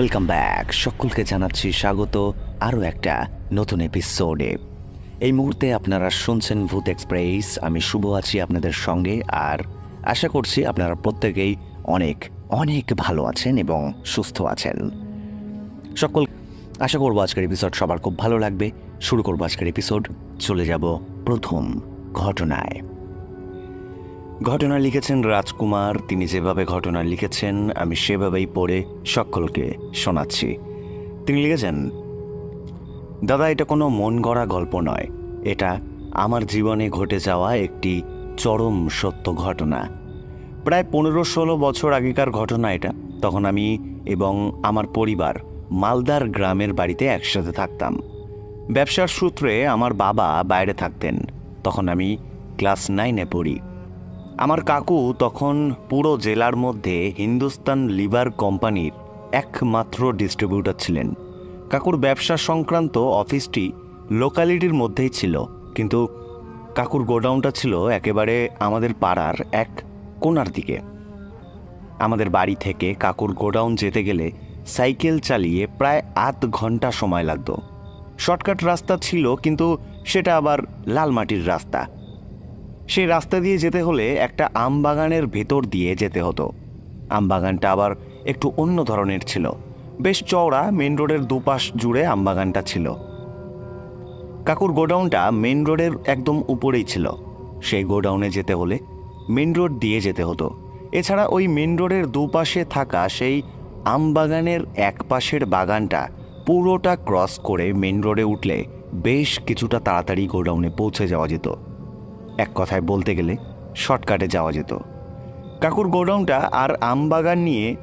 Welcome back সকলকে জানাচ্ছি স্বাগত আরও একটা নতুন এপিসোডে এই মুহূর্তে আপনারা শুনছেন ভূত এক্সপ্রেস। আমি শুভ আছি আপনাদের সঙ্গে আর আশা করছি আপনারা প্রত্যেকেই অনেক অনেক ভালো আছেন এবং সুস্থ আছেন। সকল, আশা করব আজকের এপিসোড সবার খুব ভালো লাগবে। শুরু করব আজকের এপিসোড চলে যাব প্রথম ঘটনায়। ঘটনা লিখেছেন রাজকুমার, তিনি যেভাবে ঘটনা লিখেছেন, আমি সেভাবেই পড়ে সকলকে শোনাচ্ছি। তিনি লিখেছেন, দাদা, এটা কোনো মন গড়া গল্প নয়। এটা আমার জীবনে ঘটে যাওয়া একটি চরম সত্য ঘটনা। প্রায় পনেরো ষোলো বছর আগেকার ঘটনা এটা। তখন আমি এবং আমার পরিবার মালদার গ্রামের বাড়িতে একসাথে থাকতাম। ব্যবসার সূত্রে আমার বাবা বাইরে থাকতেন। তখন আমি ক্লাস নাইনে পড়ি। আমার কাকু তখন পুরো জেলার মধ্যে হিন্দুস্তান লিভার কোম্পানির একমাত্র ডিস্ট্রিবিউটর ছিলেন। কাকুর ব্যবসা সংক্রান্ত অফিসটি লোকালিটির মধ্যেই ছিল, কিন্তু কাকুর গোডাউনটা ছিল একেবারে আমাদের পাড়ার এক কোনার দিকে। আমাদের বাড়ি থেকে কাকুর গোডাউন যেতে গেলে সাইকেল চালিয়ে প্রায় আধ ঘণ্টা সময় লাগতো। শর্টকাট রাস্তা ছিল, কিন্তু সেটা আবার লাল মাটির রাস্তা। সেই রাস্তা দিয়ে যেতে হলে একটা আম বাগানের ভেতর দিয়ে যেতে হতো। আম বাগানটা আবার একটু অন্য ধরনের ছিল। বেশ চওড়া মেন রোডের দুপাশ জুড়ে আম বাগানটা ছিল। কাকুর গোডাউনটা মেন রোডের একদম উপরেই ছিল। সেই গোডাউনে যেতে হলে মেন রোড দিয়ে যেতে হতো। এছাড়া ওই মেন রোডের দুপাশে থাকা সেই আম বাগানের এক পাশের বাগানটা পুরোটা ক্রস করে মেন রোডে উঠলে বেশ কিছুটা তাড়াতাড়ি গোডাউনে পৌঁছে যাওয়া যেত। এক কথায় বলতে গেলে শর্টকাটে যাওয়া যেত। কাকুর গোডাউনটা আর আমবাগান নিয়ে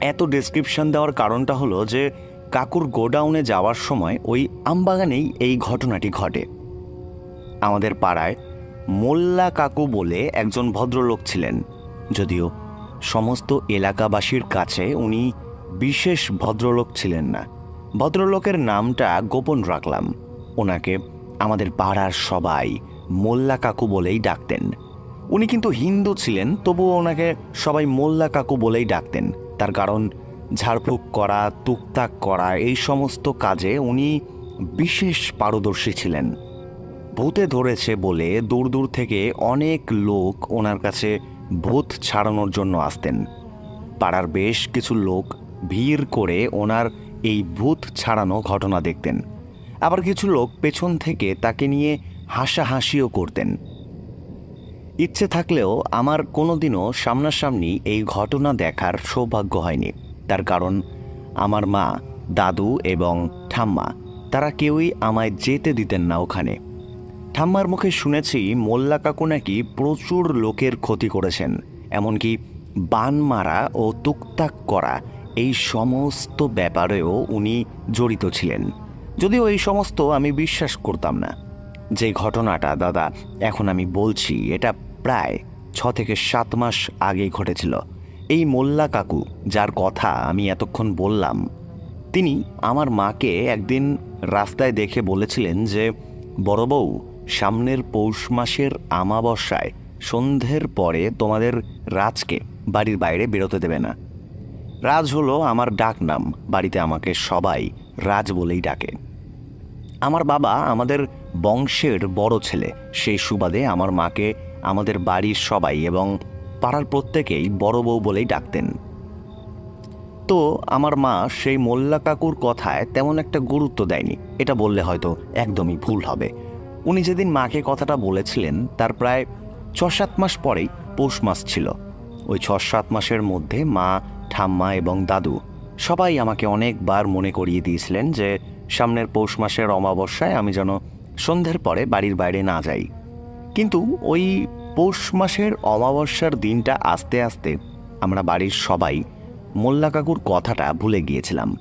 এত ডেসক্রিপশন দেওয়ার কারণটা হলো যে, কাকুর গোডাউনে যাওয়ার সময় ওই আমবাগানেই এই ঘটনাটি ঘটে। আমাদের পাড়ায় মোল্লা কাকু বলে একজন ভদ্রলোক ছিলেন। যদিও সমস্ত এলাকাবাসীর কাছে উনি বিশেষ ভদ্রলোক ছিলেন না। ভদ্রলোকের নামটা গোপন রাখলাম। ওনাকে আমাদের পাড়ার সবাই মোল্লা কাকু বলেই ডাকতেন। উনি কিন্তু হিন্দু ছিলেন, তবুও ওনাকে সবাই মোল্লা কাকু বলেই ডাকতেন। তার কারণ, ঝাড়ফুঁক করা, তুকতাক করা, এই সমস্ত কাজে উনি বিশেষ পারদর্শী ছিলেন। ভূতে ধরেছে বলে দূর দূর থেকে অনেক লোক ওনার কাছে ভূত ছাড়ানোর জন্য আসতেন। পাড়ার বেশ কিছু লোক ভিড় করে ওনার এই ভূত ছাড়ানো ঘটনা দেখতেন। আবার কিছু লোক পেছন থেকে তাকে নিয়ে হাসাহাসিও করতেন। ইচ্ছে থাকলেও আমার কোনোদিনও সামনাসামনি এই ঘটনা দেখার সৌভাগ্য হয়নি। তার কারণ, আমার মা, দাদু এবং ঠাম্মা, তারা কেউই আমায় যেতে দিতেন না ওখানে। ঠাম্মার মুখে শুনেছি মোল্লা কাকু নাকি প্রচুর লোকের ক্ষতি করেছেন, এমনকি বান মারা ও তুকতাক করা এই সমস্ত ব্যাপারেও উনি জড়িত ছিলেন। যদিও এই সমস্ত আমি বিশ্বাস করতাম না। যে ঘটনাটা, দাদা, এখন আমি বলছি, এটা প্রায় ছ থেকে সাত মাস আগে ঘটেছিল। এই মোল্লা কাকু, যার কথা আমি এতক্ষণ বললাম, তিনি আমার মাকে একদিন রাস্তায় দেখে বলেছিলেন যে, বড় বউ, সামনের পৌষ মাসের আমাবস্যায় সন্ধ্যের পরে তোমাদের রাজকে বাড়ির বাইরে বেরোতে দেবে না। রাজ হলো আমার ডাক নাম বাড়িতে আমাকে সবাই রাজ বলেই ডাকে। আমার বাবা আমাদের বংশের বড় ছেলে। সেই সুবাদে আমার মাকে, আমাদের বাড়ির সবাই এবং পাড়ার প্রত্যেকেই বড় বউ বলেই ডাকতেন। তো আমার মা সেই মোল্লা কাকুর কথায় তেমন একটা গুরুত্ব দেয়নি। এটা বললে হয়তো একদমই ভুল হবে। উনি যেদিন মাকে কথাটা বলেছিলেন, তার প্রায় ছ সাত মাস পরেই পৌষ মাস ছিল। ওই ছ সাত মাসের মধ্যে মা, ঠাম্মা এবং দাদু সবাই আমাকে অনেকবার মনে করিয়ে দিয়েছিলেন যে সামনের পৌষ মাসের অমাবস্যায় আমি যেন সন্ধ্যের পরে বাড়ির বাইরে না যাই। কিন্তু ওই পৌষ মাসের অমাবস্যার দিনটা আস্তে আস্তে আমরা বাড়ির সবাই মোল্লা কাকুর কথাটা ভুলে গিয়েছিলাম।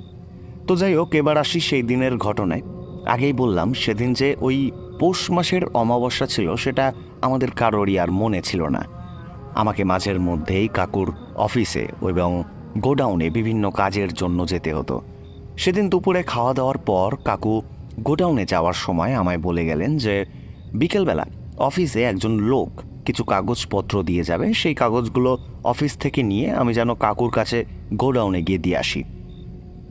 তো যাই হোক, এবার আসি সেই দিনের ঘটনায়। আগেই বললাম, সেদিন যে ওই পৌষ মাসের অমাবস্যা ছিল, সেটা আমাদের কারোরই আর মনে ছিল না। আমাকে মাঝের মধ্যেই কাকুর অফিসে এবং গোডাউনে বিভিন্ন কাজের জন্য যেতে হতো। সেদিন দুপুরে খাওয়া দাওয়ার পর কাকু গোডাউনে যাওয়ার সময় আমায় বলে গেলেন যে, বিকেলবেলা অফিসে একজন লোক কিছু কাগজপত্র দিয়ে যাবে। সেই কাগজগুলো অফিস থেকে নিয়ে আমি যেন কাকুর কাছে গোডাউনে গিয়ে দিয়ে আসি।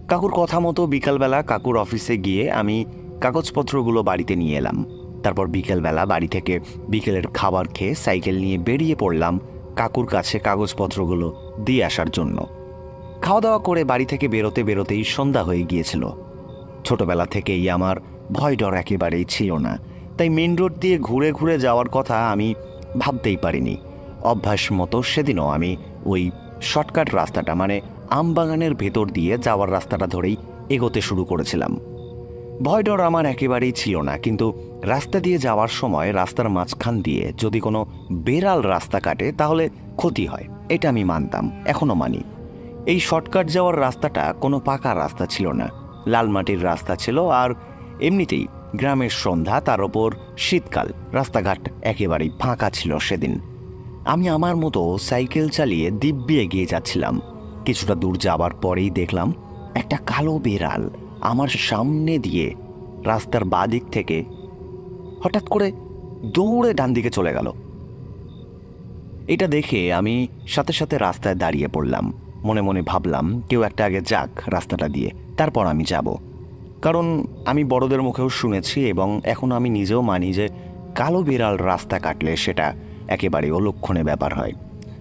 কাকুর কথা মতো বিকালবেলা কাকুর অফিসে গিয়ে আমি কাগজপত্রগুলো বাড়িতে নিয়ে এলাম। তারপর বিকেলবেলা বাড়ি থেকে বিকেলের খাবার খেয়ে সাইকেল নিয়ে বেরিয়ে পড়লাম কাকুর কাছে কাগজপত্রগুলো দিয়ে আসার জন্য। খাওয়া দাওয়া করে বাড়ি থেকে বেরোতে বেরোতেই সন্ধ্যা হয়ে গিয়েছিল। ছোটবেলা থেকেই আমার ভয় ডর একেবারেই ছিল না, তাই মেন রোড দিয়ে ঘুরে ঘুরে যাওয়ার কথা আমি ভাবতেই পারিনি। অভ্যাস মতো সেদিনও আমি ওই শর্টকাট রাস্তাটা মানে আমবাগানের ভেতর দিয়ে যাওয়ার রাস্তাটা ধরেই এগোতে শুরু করেছিলাম। ভয় ডর আমার একেবারেই ছিল না, কিন্তু রাস্তা দিয়ে যাওয়ার সময় রাস্তার মাঝখান দিয়ে যদি কোনো বেড়াল রাস্তা কাটে তাহলে ক্ষতি হয়, এটা আমি মানতাম, এখনও মানি। এই শর্টকাট যাওয়ার রাস্তাটা কোনো পাকা রাস্তা ছিল না। লাল মাটির রাস্তা ছিল আর এমনিতেই গ্রামের সন্ধ্যা, তার ওপর শীতকাল, রাস্তাঘাট একেবারেই ফাঁকা ছিল সেদিন। আমি আমার মতো সাইকেল চালিয়ে দিব্যি এগিয়ে যাচ্ছিলাম। কিছুটা দূর যাবার পরেই দেখলাম একটা কালো বেড়াল আমার সামনে দিয়ে রাস্তার বাদিক থেকে হঠাৎ করে দৌড়ে ডান দিকে চলে গেল। এটা দেখে আমি সাথে সাথে রাস্তায় দাঁড়িয়ে পড়লাম। মনে মনে ভাবলাম, কেউ একটা আগে যাক রাস্তাটা দিয়ে, তারপর আমি যাব। কারণ আমি বড়দের মুখেও শুনেছি এবং এখন আমি নিজেও মানি যে কালো বিড়াল রাস্তা কাটলে সেটা একেবারে অলক্ষণে ব্যাপার হয়।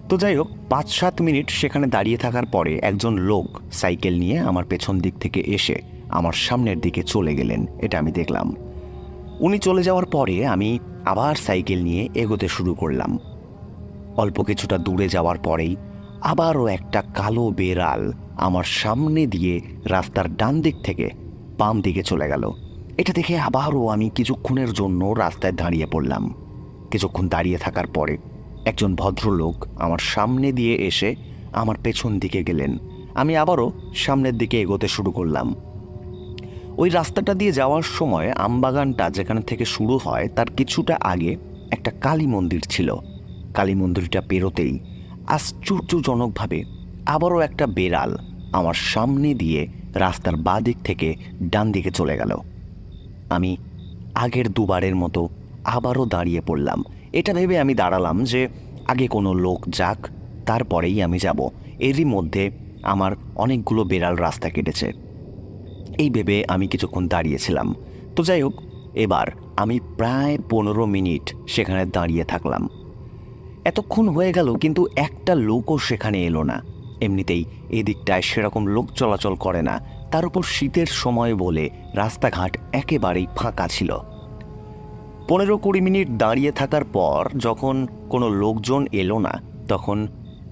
তো যাই হোক পাঁচ সাত মিনিট সেখানে দাঁড়িয়ে থাকার পরে একজন লোক সাইকেল নিয়ে আমার পেছন দিক থেকে এসে আমার সামনের দিকে চলে গেলেন, এটা আমি দেখলাম। উনি চলে যাওয়ার পরে আমি আবার সাইকেল নিয়ে এগোতে শুরু করলাম। অল্প কিছুটা দূরে যাওয়ার পরেই আবারও একটা কালো বেড়াল আমার সামনে দিয়ে রাস্তার ডান দিক থেকে বাম দিকে চলে গেল। এটা দেখে আবারও আমি কিছুক্ষণের জন্য রাস্তায় দাঁড়িয়ে পড়লাম। কিছুক্ষণ দাঁড়িয়ে থাকার পরে একজন ভদ্রলোক আমার সামনে দিয়ে এসে আমার পেছন দিকে গেলেন। আমি আবারও সামনের দিকে এগোতে শুরু করলাম। ওই রাস্তাটা দিয়ে যাওয়ার সময় আমবাগানটা যেখানে থেকে শুরু হয় তার কিছুটা আগে একটা কালী মন্দির ছিল। কালী মন্দিরটা পেরোতেই আশ্চর্যজনকভাবে আবারও একটা বেড়াল আমার সামনে দিয়ে রাস্তার বাঁ দিক থেকে ডান দিকে চলে গেল। আমি আগের দুবারের মতো আবারও দাঁড়িয়ে পড়লাম। এটা ভেবে আমি দাঁড়ালাম যে আগে কোনো লোক যাক, তারপরেই আমি যাব। এরই মধ্যে আমার অনেকগুলো বেড়াল রাস্তা কেটেছে। এই ভেবে আমি কিছুক্ষণ দাঁড়িয়েছিলাম। তো যাই হোক, এবার আমি প্রায় পনেরো মিনিট সেখানে দাঁড়িয়ে থাকলাম। এতক্ষণ হয়ে গেল, কিন্তু একটা লোকও সেখানে এলো না। এমনিতেই এদিকটায় সেরকম লোক চলাচল করে না। তার উপর শীতের সময় বলে রাস্তাঘাট একেবারেই ফাঁকা ছিল। পনেরো কুড়ি মিনিট দাঁড়িয়ে থাকার পর যখন কোনো লোকজন এলো না, তখন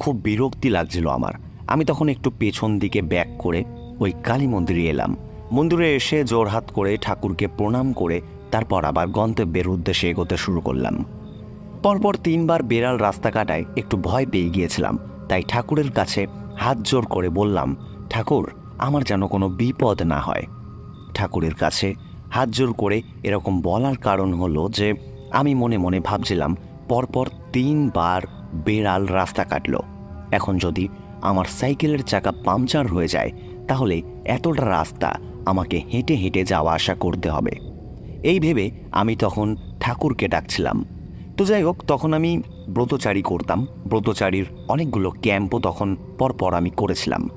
খুব বিরক্তি লাগছিল আমার। আমি তখন একটু পেছন দিকে ব্যাক করে ওই কালী মন্দিরে এলাম। মন্দিরে এসে জোরহাত করে ঠাকুরকে প্রণাম করে তারপর আবার গন্তব্যের উদ্দেশ্যে এগোতে শুরু করলাম। পরপর তিনবার বেড়াল রাস্তা কাটায় একটু ভয় পেয়ে গিয়েছিলাম। তাই ঠাকুরের কাছে হাত জোর করে বললাম, ঠাকুর, আমার যেন কোনো বিপদ না হয়। ঠাকুরের কাছে হাত জোর করে এরকম বলার কারণ হলো যে, আমি মনে মনে ভাবছিলাম, পরপর তিনবার বেড়াল রাস্তা কাটল। এখন যদি আমার সাইকেলের চাকা পাংচার হয়ে যায়, তাহলে এতটা রাস্তা আমাকে হেঁটে হেঁটে যাওয়া আসা করতে হবে। এই ভেবে আমি তখন ঠাকুরকে ডাকছিলাম। তো যাই হোক, তখন আমি ব্রতচারী করতাম। ব্রতচারীর অনেকগুলো ক্যাম্পও তখন পরপর আমি করেছিলাম।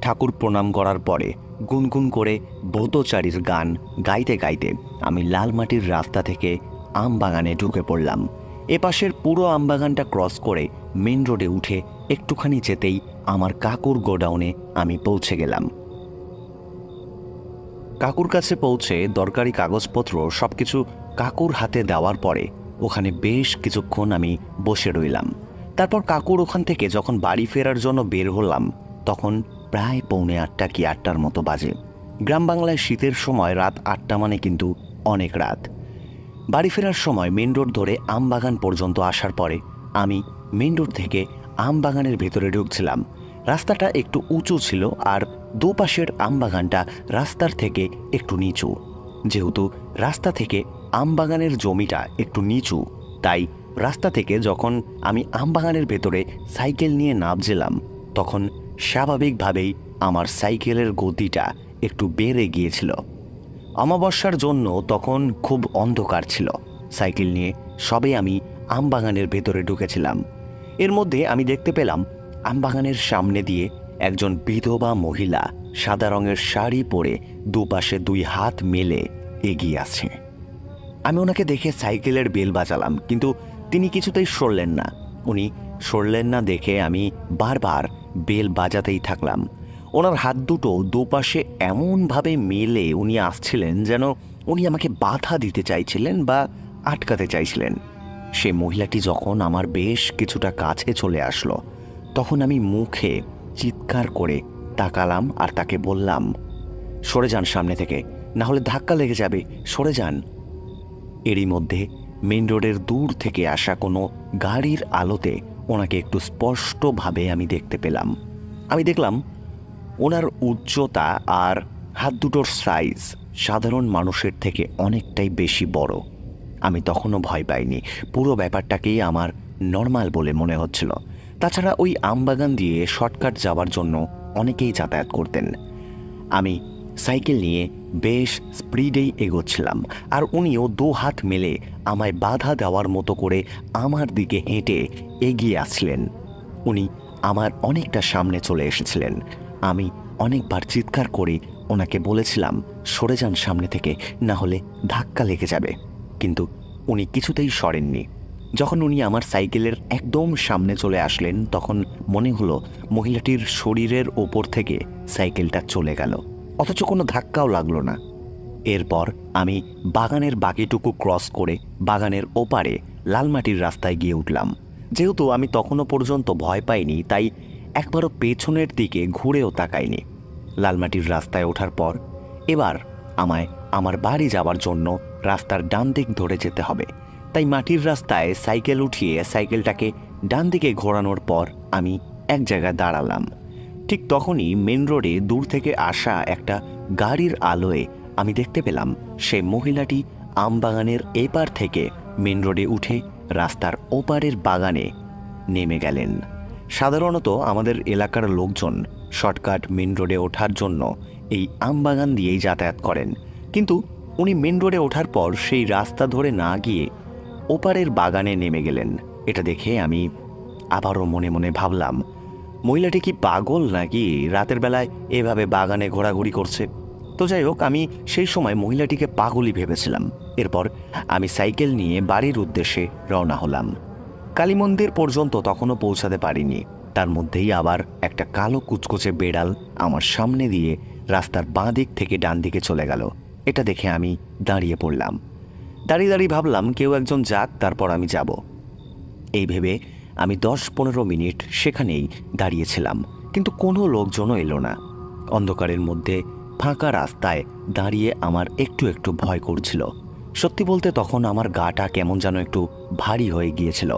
ঠাকুর প্রণাম করার পরে গুনগুন করে ব্রতচারীর গান গাইতে গাইতে আমি লাল মাটির রাস্তা থেকে আম বাগানে ঢুকে পড়লাম। এপাশের পুরো আমবাগানটা ক্রস করে মেন রোডে উঠে একটুখানি যেতেই আমার কাকুর গোডাউনে আমি পৌঁছে গেলাম। কাকুর কাছে পৌঁছে দরকারি কাগজপত্র সব কিছু কাকুর হাতে দেওয়ার পরে ওখানে বেশ কিছুক্ষণ আমি বসে রইলাম। তারপর কাকুর ওখান থেকে যখন বাড়ি ফেরার জন্য বের হলাম, তখন প্রায় পৌনে আটটা কি আটটার মতো বাজে। গ্রাম বাংলায় শীতের সময় রাত আটটা মানে কিন্তু অনেক রাত। বাড়ি ফেরার সময় মেন রোড ধরে আম বাগান পর্যন্ত আসার পরে আমি মেন রোড থেকে আম বাগানের ভেতরে ঢুকছিলাম। রাস্তাটা একটু উঁচু ছিল আর দুপাশের আম বাগানটা রাস্তার থেকে একটু নিচু। যেহেতু রাস্তা থেকে আম বাগানের জমিটা একটু নিচু। তাই রাস্তা থেকে যখন আমি আম বাগানের ভেতরে সাইকেল নিয়ে নামছিলাম, তখন স্বাভাবিকভাবেই আমার সাইকেলের গতিটা একটু বেড়ে গিয়েছিল। অমাবস্যার জন্য তখন খুব অন্ধকার ছিল। সাইকেল নিয়ে সবে আমি আমবাগানের ভেতরে ঢুকেছিলাম। এর মধ্যে আমি দেখতে পেলাম, আমবাগানের সামনে দিয়ে একজন বিধবা মহিলা সাদা রঙের শাড়ি পরে দুপাশে দুই হাত মেলে এগিয়ে আছে আমি ওনাকে দেখে সাইকেলের বেল বাজালাম, কিন্তু তিনি কিছুতেই সরলেন না। উনি সরলেন না দেখে আমি বারবার বেল বাজাতেই থাকলাম। ওনার হাত দুটো দুপাশে এমনভাবে মেলে উনি আসছিলেন যেন উনি আমাকে বাধা দিতে চাইছিলেন বা আটকাতে চাইছিলেন। সে মহিলাটি যখন আমার বেশ কিছুটা কাছে চলে আসলো, তখন আমি মুখে চিৎকার করে তাকালাম আর তাকে বললাম, সরে যান সামনে থেকে, না হলে ধাক্কা লেগে যাবে, সরে যান। এরই মধ্যে মেন রোডের দূর থেকে আসা কোনো গাড়ির আলোতে ওনাকে একটু স্পষ্টভাবে আমি দেখতে পেলাম। আমি দেখলাম ওনার উচ্চতা আর হাত দুটোর সাইজ সাধারণ মানুষের থেকে অনেকটাই বেশি বড়। আমি তখনও ভয় পাইনি। পুরো ব্যাপারটাকেই আমার নর্মাল বলে মনে হচ্ছিল। তাছাড়া ওই আমবাগান দিয়ে শর্টকাট যাওয়ার জন্য অনেকেই যাতায়াত করতেন। আমি সাইকেল নিয়ে বেশ স্পিডেই এগোচ্ছিলাম, আর উনিও দু হাত মেলে আমায় বাধা দেওয়ার মতো করে আমার দিকে হেঁটে এগিয়ে আসলেন। উনি আমার অনেকটা সামনে চলে এসেছিলেন। আমি অনেকবার চিৎকার করে ওনাকে বলেছিলাম, সরে যান সামনে থেকে, না হলে ধাক্কা লেগে যাবে। কিন্তু উনি কিছুতেই সরেননি। যখন উনি আমার সাইকেলের একদম সামনে চলে আসলেন, তখন মনে হলো মহিলাটির শরীরের ওপর থেকে সাইকেলটা চলে গেল। অথচ কোনো ধাক্কাও লাগল না। এরপর আমি বাগানের বাকিটুকু ক্রস করে বাগানের ওপারে লালমাটির রাস্তায় গিয়ে উঠলাম। যেহেতু আমি তখনও পর্যন্ত ভয় পাইনি, তাই একবারও পেছনের দিকে ঘুরেও তাকাইনি। লালমাটির রাস্তায় ওঠার পর এবার আমায় আমার বাড়ি যাওয়ার জন্য রাস্তার ডান দিক ধরে যেতে হবে। তাই মাটির রাস্তায় সাইকেল উঠিয়ে সাইকেলটাকে ডান দিকে ঘোরানোর পর আমি এক জায়গায় দাঁড়ালাম। ঠিক তখনই মেন রোডে দূর থেকে আসা একটা গাড়ির আলোয় আমি দেখতে পেলাম সে মহিলাটি আমবাগানের এপার থেকে মেন রোডে উঠে রাস্তার ওপারের বাগানে নেমে গেলেন। সাধারণত আমাদের এলাকার লোকজন শর্টকাট মেন রোডে ওঠার জন্য এই আমবাগান দিয়েই যাতায়াত করেন। কিন্তু উনি মেন রোডে ওঠার পর সেই রাস্তা ধরে না গিয়ে ওপারের বাগানে নেমে গেলেন। এটা দেখে আমি আবারও মনে মনে ভাবলাম মহিলাটি কি পাগল নাকি? রাতের বেলায় এভাবে বাগানে ঘোরাঘুরি করছে। তো যাই হোক, আমি সেই সময় মহিলাটিকে পাগলই ভেবেছিলাম। এরপর আমি সাইকেল নিয়ে বাড়ির উদ্দেশ্যে রওনা হলাম। কালী মন্দির পর্যন্ত তখনও পৌঁছাতে পারিনি। তার মধ্যেই আবার একটা কালো কুচকুচে বেড়াল আমার সামনে দিয়ে রাস্তার বাঁ দিক থেকে ডান দিকে চলে গেল। এটা দেখে আমি দাঁড়িয়ে পড়লাম। দাঁড়িয়ে দাঁড়িয়ে ভাবলাম, কেউ একজন যাক, তারপর আমি যাব। এই ভেবে আমি দশ পনেরো মিনিট সেখানেই দাঁড়িয়েছিলাম, কিন্তু কোনো লোকজনও এলো না। অন্ধকারের মধ্যে ফাঁকা রাস্তায় দাঁড়িয়ে আমার একটু একটু ভয় করছিল। সত্যি বলতে তখন আমার গাটা কেমন যেন একটু ভারী হয়ে গিয়েছিল,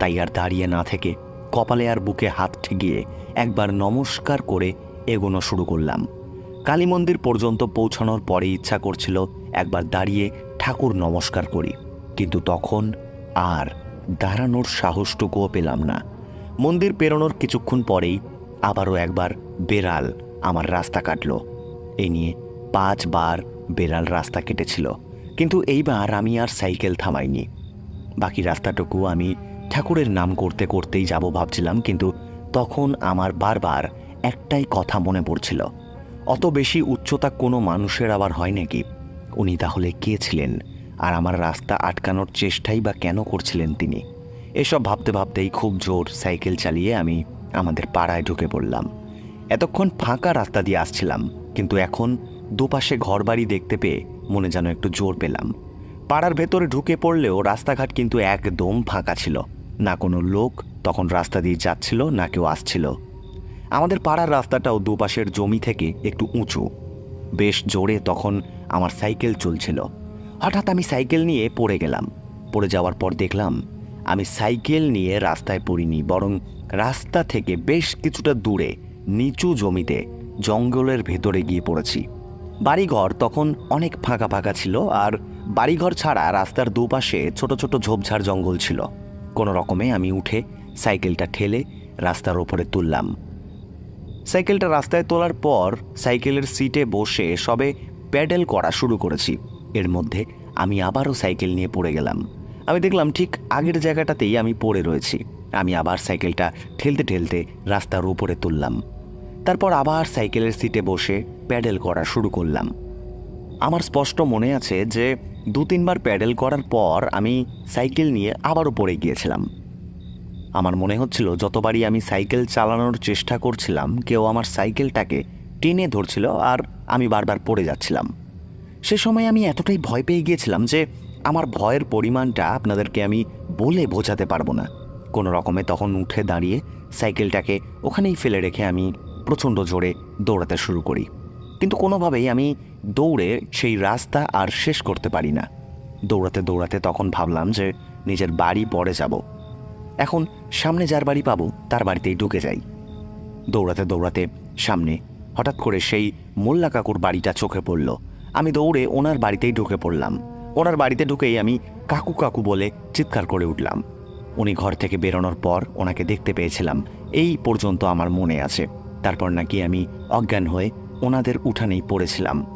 তাই আর দাঁড়িয়ে না থেকে কপালে আর বুকে হাত ঠেকিয়ে একবার নমস্কার করে এগোনো শুরু করলাম। কালী মন্দির পর্যন্ত পৌঁছানোর পরে ইচ্ছা করছিল একবার দাঁড়িয়ে ঠাকুর নমস্কার করি, কিন্তু তখন আর দাঁড়ানোর সাহসটুকুও পেলাম না। মন্দির পেরোনোর কিছুক্ষণ পরেই আবারও একবার বেড়াল আমার রাস্তা কাটল। এই নিয়ে পাঁচবার বেড়াল রাস্তা কেটেছিল, কিন্তু এইবার আমি আর সাইকেল থামাইনি। বাকি রাস্তাটুকু আমি ঠাকুরের নাম করতে করতেই যাব ভাবছিলাম, কিন্তু তখন আমার বারবার একটাই কথা মনে পড়ছিল, অত বেশি উচ্চতা কোনো মানুষের আবার হয় নাকি? উনি তাহলে কে ছিলেন? আর আমার রাস্তা আটকানোর চেষ্টাই বা কেন করছিলেন তিনি? এসব ভাবতে ভাবতেই খুব জোর সাইকেল চালিয়ে আমি আমাদের পাড়ায় ঢুকে পড়লাম। এতক্ষণ ফাঁকা রাস্তা দিয়ে আসছিলাম, কিন্তু এখন দুপাশে ঘরবাড়ি দেখতে পেয়ে মনে যেন একটু জোর পেলাম। পাড়ার ভেতরে ঢুকে পড়লেও রাস্তাঘাট কিন্তু একদম ফাঁকা ছিল। না কোনো লোক তখন রাস্তা দিয়ে যাচ্ছিল, না কেউ আসছিল। আমাদের পাড়ার রাস্তাটাও দুপাশের জমি থেকে একটু উঁচু। বেশ জোরে তখন আমার সাইকেল চলছিল। হঠাৎ আমি সাইকেল নিয়ে পড়ে গেলাম। পড়ে যাওয়ার পর দেখলাম, আমি সাইকেল নিয়ে রাস্তায় পড়িনি, বরং রাস্তা থেকে বেশ কিছুটা দূরে, নিচু জমিতে, জঙ্গলের ভেতরে গিয়ে পড়েছি। বাড়িঘর তখন অনেক ফাঁকা ফাঁকা ছিল, আর বাড়িঘর ছাড়া রাস্তার দুপাশে ছোট ছোট ঝোপঝাড় জঙ্গল ছিল। কোনো রকমে আমি উঠে সাইকেলটা ঠেলে রাস্তার ওপরে তুললাম। সাইকেলটা রাস্তায় তোলার পর সাইকেলের সিটে বসে সবে প্যাডেল করা শুরু করেছি। এর মধ্যে আমি আবারও সাইকেল নিয়ে পড়ে গেলাম। আমি দেখলাম ঠিক আগের জায়গাটাতেই আমি পড়ে রয়েছি। আমি আবার সাইকেলটা ঠেলতে ঠেলতে রাস্তার উপরে তুললাম। তারপর আবার সাইকেলের সিটে বসে প্যাডেল করা শুরু করলাম। আমার স্পষ্ট মনে আছে যে দু তিনবার প্যাডেল করার পর আমি সাইকেল নিয়ে আবারও পড়ে গিয়েছিলাম। আমার মনে হচ্ছিল যতবারই আমি সাইকেল চালানোর চেষ্টা করছিলাম, কেউ আমার সাইকেলটাকে টেনে ধরছিল আর আমি বারবার পড়ে যাচ্ছিলাম। সে সময় আমি এতটাই ভয় পেয়ে গিয়েছিলাম যে আমার ভয়ের পরিমাণটা আপনাদেরকে আমি বলে বোঝাতে পারব না। কোনো রকমে তখন উঠে দাঁড়িয়ে সাইকেলটাকে ওখানেই ফেলে রেখে আমি প্রচণ্ড জোরে দৌড়াতে শুরু করি। কিন্তু কোনোভাবেই আমি দৌড়ে সেই রাস্তা আর শেষ করতে পারি না। দৌড়াতে দৌড়াতে তখন ভাবলাম যে নিজের বাড়ি পরে যাব। এখন সামনে যার বাড়ি পাবো, তার বাড়িতেই ঢুকে যাই। দৌড়াতে দৌড়াতে সামনে হঠাৎ করে সেই মোল্লা কাকুর বাড়িটা চোখে পড়ল। আমি দৌড়ে ওনার বাড়িতেই ঢুকে পড়লাম। ওনার বাড়িতে ঢুকেই আমি কাকু কাকু বলে চিৎকার করে উঠলাম। উনি ঘর থেকে বেরোনোর পর ওনাকে দেখতে পেয়েছিলাম। এই পর্যন্ত আমার মনে আছে। তারপর নাকি আমি অজ্ঞান হয়ে ওনাদের উঠানেই পড়েছিলাম।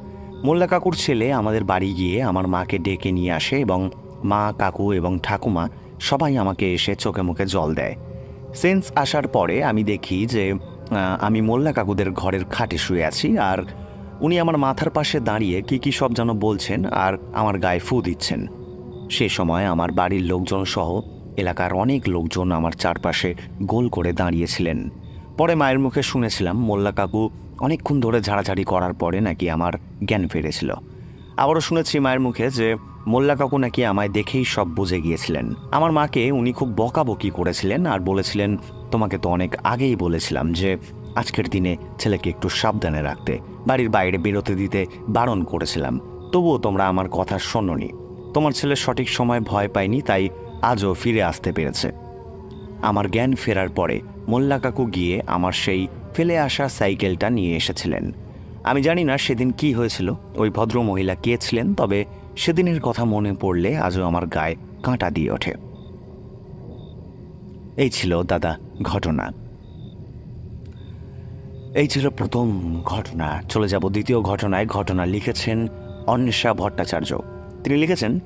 মোল্লা কাকুর ছেলে আমাদের বাড়ি গিয়ে আমার মাকে ডেকে নিয়ে আসে এবং মা, কাকু এবং ঠাকুমা সবাই আমাকে এসে চোখে মুখে জল দেয়। সেন্স আসার পরে আমি দেখি যে আমি মোল্লা কাকুদের ঘরের খাটে শুয়ে আছি আর উনি আমার মাথার পাশে দাঁড়িয়ে কি কি সব যেন বলছেন আর আমার গায়ে ফু দিচ্ছেন। সে সময় আমার বাড়ির লোকজন সহ এলাকার অনেক লোকজন আমার চারপাশে গোল করে দাঁড়িয়েছিলেন। পরে মায়ের মুখে শুনেছিলাম, মোল্লা কাকু অনেকক্ষণ ধরে ঝাড়াঝাড়ি করার পরে নাকি আমার জ্ঞান ফিরেছিল। আবারও শুনেছি মায়ের মুখে যে মোল্লা কাকু নাকি আমায় দেখেই সব বুঝে গিয়েছিলেন। আমার মাকে উনি খুব বকাবকি করেছিলেন আর বলেছিলেন, তোমাকে তো অনেক আগেই বলেছিলাম যে আজকের দিনে ছেলেকে একটু সাবধানে রাখতে, বাড়ির বাইরে বেরোতে দিতে বারণ করেছিলাম। তবুও তোমরা আমার কথা শোনোনি। তোমার ছেলে সঠিক সময় ভয় পায়নি, তাই আজও ফিরে আসতে পেরেছে। আমার জ্ঞান ফেরার পরে মোল্লা কাকু গিয়ে আমার সেই ফেলে আসা সাইকেলটা নিয়ে এসেছিলেন। আমি জানি না সেদিন কি হয়েছিল, ওই ভদ্র মহিলা কে ছিলেন, তবে সেদিনের কথা মনে পড়লে আজও আমার গায়ে কাঁটা দিয়ে ওঠে। এই ছিল দাদা, ঘটনা। এই ছিল প্রথম ঘটনা। চলে যাব দ্বিতীয় ঘটনায়। ঘটনা লিখেছেন অন্বেষা ভট্টাচার্য। তিনি লিখেছেন,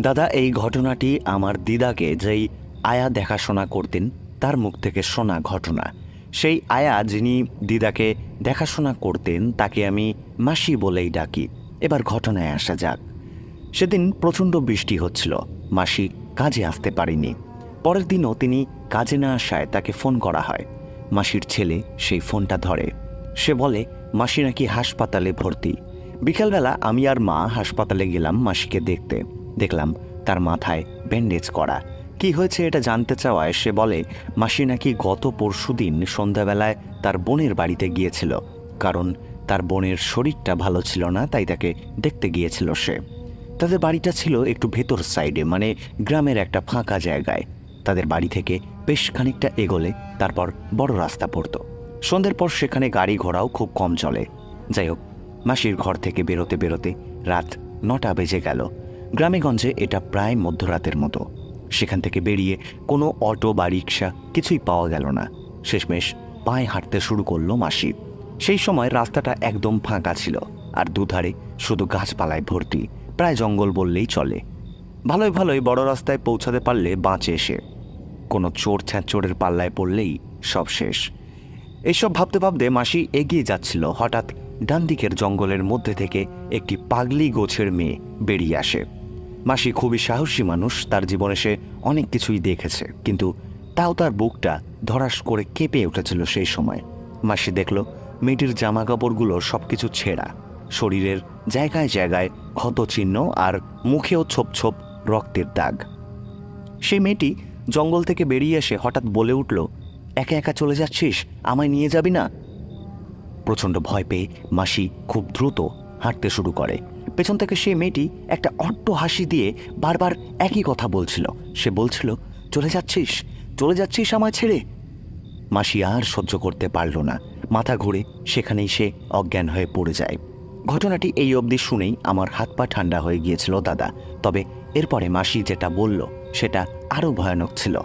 দাদা, এই ঘটনাটি আমার দিদাকে যেই আয়া দেখাশোনা করতেন, তার মুখ থেকে শোনা ঘটনা। সেই আয়া যিনি দিদাকে দেখাশোনা করতেন, তাকে আমি মাসি বলেই ডাকি। এবার ঘটনায় আসা যাক। সেদিন প্রচণ্ড বৃষ্টি হচ্ছিল। মাসি কাজে আসতে পারেনি। পরের দিনও তিনি কাজে না আসায় তাকে ফোন করা হয়। মাসির ছেলে সেই ফোনটা ধরে। সে বলে, মাসি নাকি হাসপাতালে ভর্তি। বিকালবেলা আমি আর মা হাসপাতালে গেলাম মাসিকে দেখতে। দেখলাম তার মাথায় ব্যান্ডেজ করা। কি হয়েছে এটা জানতে চাওয়ায়? সে বলে, মাসি নাকি গত পরশুদিন সন্ধ্যাবেলায় তার বোনের বাড়িতে গিয়েছিল। কারণ তার বোনের শরীরটা ভালো ছিল না, তাই তাকে দেখতে গিয়েছিল সে। তাদের বাড়িটা ছিল একটু ভেতর সাইডে মানে গ্রামের একটা ফাঁকা জায়গায়। তাদের বাড়ি থেকে বেশ খানিকটা এগোলে, তারপর বড় রাস্তা পড়তো। সন্ধ্যের পর সেখানে গাড়ি ঘোড়াও খুব কম চলে। যাই হোক, মাসির ঘর থেকে বেরোতে বেরোতে রাত নটা বেজে গেল। গ্রামেগঞ্জে এটা প্রায় মধ্যরাতের মতো। সেখান থেকে বেরিয়ে কোনো অটো বা রিক্সা কিছুই পাওয়া গেল না। শেষমেশ পায়ে হাঁটতে শুরু করল মাসি। সেই সময় রাস্তাটা একদম ফাঁকা ছিল, আর দুধারে শুধু গাছপালায় ভর্তি, প্রায় জঙ্গল বললেই চলে। ভালোই ভালোই বড় রাস্তায় পৌঁছাতে পারলে বাঁচে এসে কোনো চোর ছ্যাঁচোরের পাল্লায় পড়লেই সব শেষ। এসব ভাবতে ভাবতে মাসি এগিয়ে যাচ্ছিল, হঠাৎ ডান দিকের জঙ্গলের মধ্যে থেকে একটি পাগলি গোছের মেয়ে বেরিয়ে আসে। মাসি খুবই সাহসী মানুষ, তার জীবনে সে অনেক কিছুই দেখেছে, কিন্তু তাও তার বুকটা ধরাস করে কেঁপে উঠেছিল সেই সময়। মাসি দেখল, মেয়েটির জামা কাপড়গুলো সব কিছু ছেঁড়া। শরীরের জায়গায় জায়গায় ক্ষত চিহ্ন আর মুখেও ছোপ ছোপ রক্তের দাগ। সেই মেয়েটি জঙ্গল থেকে বেরিয়ে এসে হঠাৎ বলে উঠল, একা একা চলে যাচ্ছিস? আমায় নিয়ে যাবি না? প্রচণ্ড ভয় পেয়ে মাসি খুব দ্রুত হাঁটতে শুরু করে। পেছন থেকে সেই মেয়েটি একটা অট্ট হাসি দিয়ে বারবার একই কথা বলছিল। সে বলছিল, চলে যাচ্ছিস? চলে যাচ্ছিস আমায় ছেড়ে? মাসি আর সহ্য করতে পারল না। মাথা ঘুরে সেখানেই সে অজ্ঞান হয়ে পড়ে যায়। ঘটনাটি এই অবধি শুনেই আমার হাত পা ঠান্ডা হয়ে গিয়েছিল দাদা। তবে এরপরে মাসি যেটা বলল সেটা আরও ভয়ানক ছিল।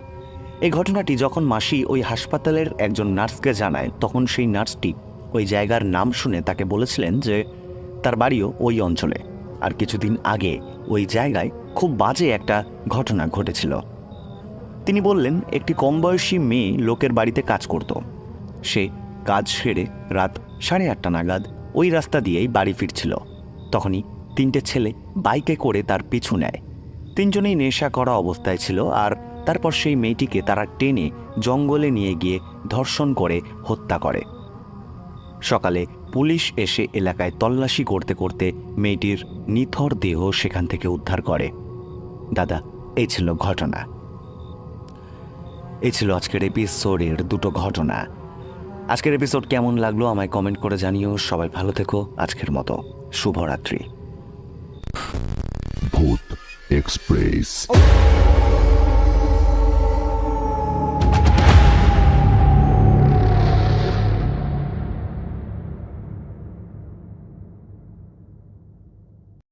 এই ঘটনাটি যখন মাসি ওই হাসপাতালের একজন নার্সকে জানায়, তখন সেই নার্সটি ওই জায়গার নাম শুনে তাকে বলেছিলেন যে তার বাড়িও ওই অঞ্চলে। আর কিছুদিন আগে ওই জায়গায় খুব বাজে একটা ঘটনা ঘটেছিল। তিনি বললেন, একটি কম বয়সী মেয়ে লোকের বাড়িতে কাজ করত। সে কাজ সেরে রাত সাড়ে আটটা নাগাদ ওই রাস্তা দিয়েই বাড়ি ফিরছিল। তখনই তিনটে ছেলে বাইকে করে তার পিছু নেয়। তিনজনেই নেশা করা অবস্থায় ছিল আর তারপর সেই মেয়েটিকে তারা টেনে জঙ্গলে নিয়ে গিয়ে ধর্ষণ করে, হত্যা করে। সকালে পুলিশ এসে এলাকায় তল্লাশি করতে করতে মেয়েটির নিথর দেহ সেখান থেকে উদ্ধার করে। দাদা এই ছিল ঘটনা। এই ছিল আজকের এপিসোডের দুটো ঘটনা। আজকের এপিসোড কেমন লাগল আমায় কমেন্ট করে জানিও। সবাই ভালো থেকো। আজকের মতো শুভরাত্রি। ভূত এক্সপ্রেস